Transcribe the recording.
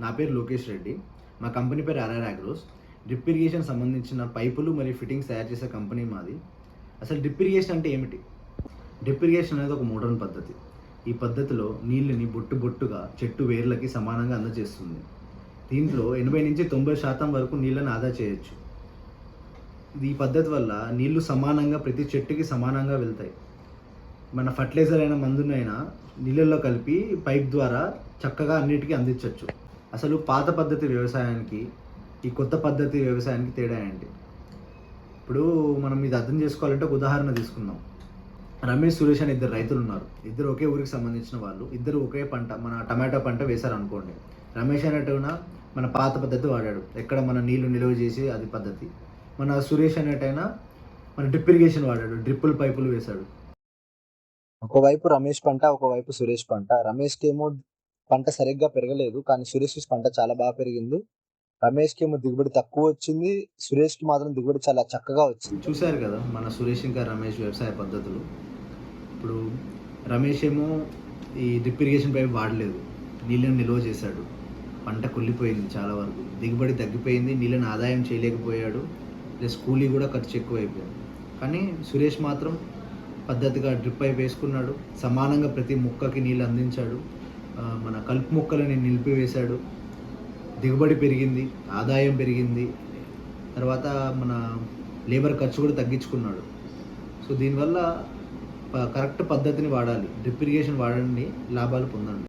నా పేరు లోకేష్ రెడ్డి. మా కంపెనీ పేరు ఆర్ఆర్ అగ్రోస్. డ్రిప్ ఇరిగేషన్ సంబంధించిన పైపులు మరియు ఫిట్టింగ్స్ తయారు చేసే కంపెనీ మాది. అసలు డ్రిప్ ఇరిగేషన్ అంటే ఏమిటి? డ్రిప్ ఇరిగేషన్ అనేది ఒక మోడర్న్ పద్ధతి. ఈ పద్ధతిలో నీళ్ళని బొట్టు బొట్టుగా చెట్టు వేర్లకి సమానంగా అందజేస్తుంది. దీంట్లో ఎనభై నుంచి తొంభై శాతం వరకు నీళ్ళని ఆదా చేయొచ్చు. ఈ పద్ధతి వల్ల నీళ్ళు సమానంగా ప్రతి చెట్టుకి సమానంగా వెళ్తాయి. మన ఫర్టిలైజర్ అయిన మందునైనా నీళ్ళల్లో కలిపి పైప్ ద్వారా చక్కగా అన్నిటికీ అందించవచ్చు అసలు పాత పద్ధతి వ్యవసాయానికి ఈ కొత్త పద్ధతి వ్యవసాయానికి తేడా ఏంటి? ఇప్పుడు మనం ఇది అర్థం చేసుకోవాలంటే ఒక ఉదాహరణ తీసుకుందాం. రమేష్ సురేష్ అని ఇద్దరు రైతులు ఉన్నారు. ఇద్దరు ఒకే ఊరికి సంబంధించిన వాళ్ళు. ఇద్దరు ఒకే పంట మన టమాటో పంట వేశారు అనుకోండి రమేష్ అనేటైనా మన పాత పద్ధతి వాడాడు. ఎక్కడ మన నీళ్ళు నిల్వ చేసి అది పద్ధతి. మన సురేష్ అనేటైనా మన డ్రిప్ ఇరిగేషన్ వాడాడు. డ్రిప్పులు పైపులు వేశాడు. ఒకవైపు రమేష్ పంట ఒకవైపు సురేష్ పంట. రమేష్కి ఏమో పంట సరిగ్గా పెరగలేదు. కానీ సురేష్ పంట చాలా బాగా పెరిగింది. రమేష్కి ఏమో దిగుబడి తక్కువ వచ్చింది. సురేష్కి మాత్రం దిగుబడి చాలా చక్కగా వచ్చింది. చూశారు కదా మన సురేష్ ఇంకా రమేష్ వ్యవసాయ పద్ధతులు. ఇప్పుడు రమేష్ ఏమో ఈ డ్రిప్ ఇరిగేషన్ పైప్ వాడలేదు. నీళ్ళని నిల్వ చేశాడు. పంట కుళ్ళిపోయింది చాలా వరకు. దిగుబడి తగ్గిపోయింది. నీళ్ళని ఆదాయం చేయలేకపోయాడు. ప్లస్ కూలీ కూడా ఖర్చు ఎక్కువైపోయింది. కానీ సురేష్ మాత్రం పద్ధతిగా డ్రిప్ పైప్ వేసుకున్నాడు. సమానంగా ప్రతి ముక్కకి నీళ్ళు అందించాడు. మన కలుపు మొక్కలని నిలిపివేశాడు. దిగుబడి పెరిగింది ఆదాయం పెరిగింది. తర్వాత మన లేబర్ ఖర్చు కూడా తగ్గించుకున్నాడు. సో దీనివల్ల కరెక్ట్ పద్ధతిని వాడాలి. డ్రిప్ ఇరిగేషన్ వాడండి లాభాలు పొందండి.